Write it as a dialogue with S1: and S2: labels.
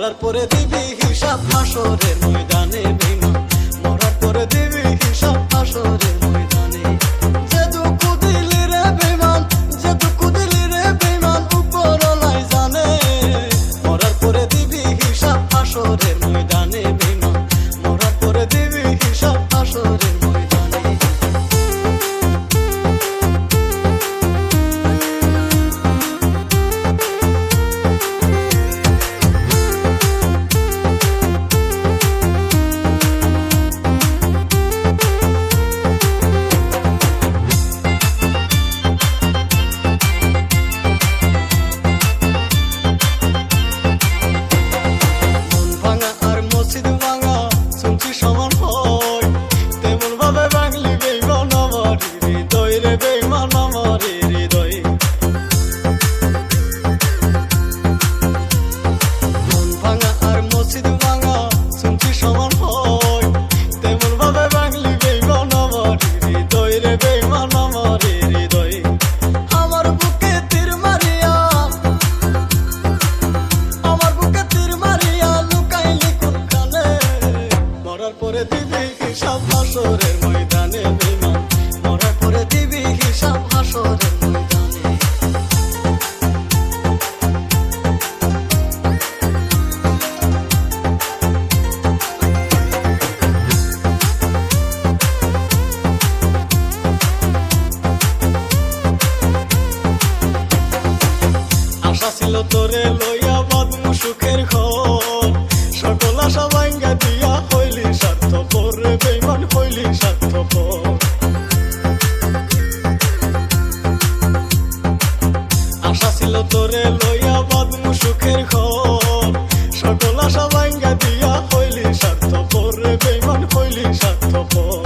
S1: করার পরে দিবি হিসাব হাসরের ময়দানে Söyle beyman আইলো তোরে লইয়া বাদম সুখের ঘর। সকল আশা ভাঙ্গা দিয়া হইলি স্বার্থপর বেমান হইলি স্বার্থপর। আশা ছিল তোরে লইয়া বাদম সুখের ঘর। সকল আশা ভাঙ্গা দিয়া হইলি স্বার্থপর বেমান হইলি স্বার্থপর।